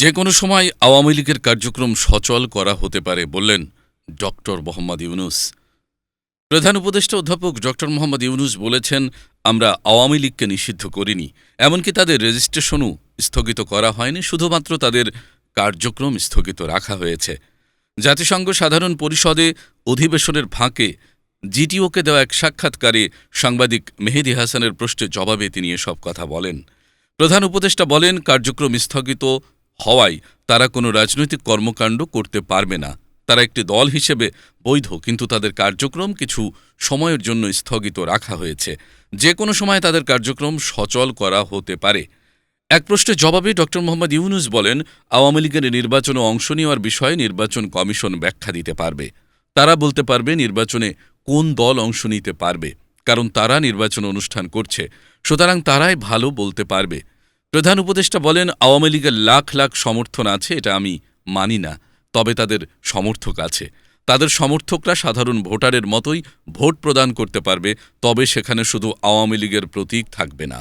যে কোনো সময় আওয়ামী লীগের কার্যক্রম সচল করা হতে পারে বললেন ডক্টর মোহাম্মদ ইউনুস। প্রধান উপদেষ্টা অধ্যাপক ডক্টর মোহাম্মদ ইউনুস বলেছেন, আমরা আওয়ামী লীগকে নিষিদ্ধ করিনি। এমনকি তাদের রেজিস্ট্রেশনও স্থগিত করা হয়নি, শুধুমাত্র তাদের কার্যক্রম স্থগিত রাখা হয়েছে। জাতিসংঘ সাধারণ পরিষদে অধিবেশনের ফাঁকে জিটিওকে দেওয়া এক সাক্ষাৎকারে সাংবাদিক মেহেদি হাসানের প্রশ্নের জবাবে তিনি এসব কথা বলেন। প্রধান উপদেষ্টা বলেন, কার্যক্রম স্থগিত হওয়ায় তারা কোনো রাজনৈতিক কর্মকাণ্ড করতে পারবে না। তারা একটি দল হিসেবে বৈধ, কিন্তু তাদের কার্যক্রম কিছু সময়ের জন্য স্থগিত রাখা হয়েছে। যে কোনো সময় তাদের কার্যক্রম সচল করা হতে পারে। এক প্রশ্নের জবাবে ড. মোহাম্মদ ইউনুস বলেন, আওয়ামী লীগের নির্বাচনে অংশ নেওয়ার বিষয়ে নির্বাচন কমিশন ব্যাখ্যা দিতে পারবে। তারা বলতে পারবে নির্বাচনে কোন দল অংশ নিতে পারবে, কারণ তারা নির্বাচন অনুষ্ঠান করছে। সুতরাং তারাই ভালো বলতে পারবে। প্রধান উপদেষ্টা বলেন, আওয়ামী লীগের লাখ লাখ সমর্থন আছে, এটা আমি মানি না, তবে তাদের সমর্থক আছে। তাদের সমর্থকরা সাধারণ ভোটারের মতোই ভোট প্রদান করতে পারবে, তবে সেখানে শুধু আওয়ামী লীগের প্রতীক থাকবে না।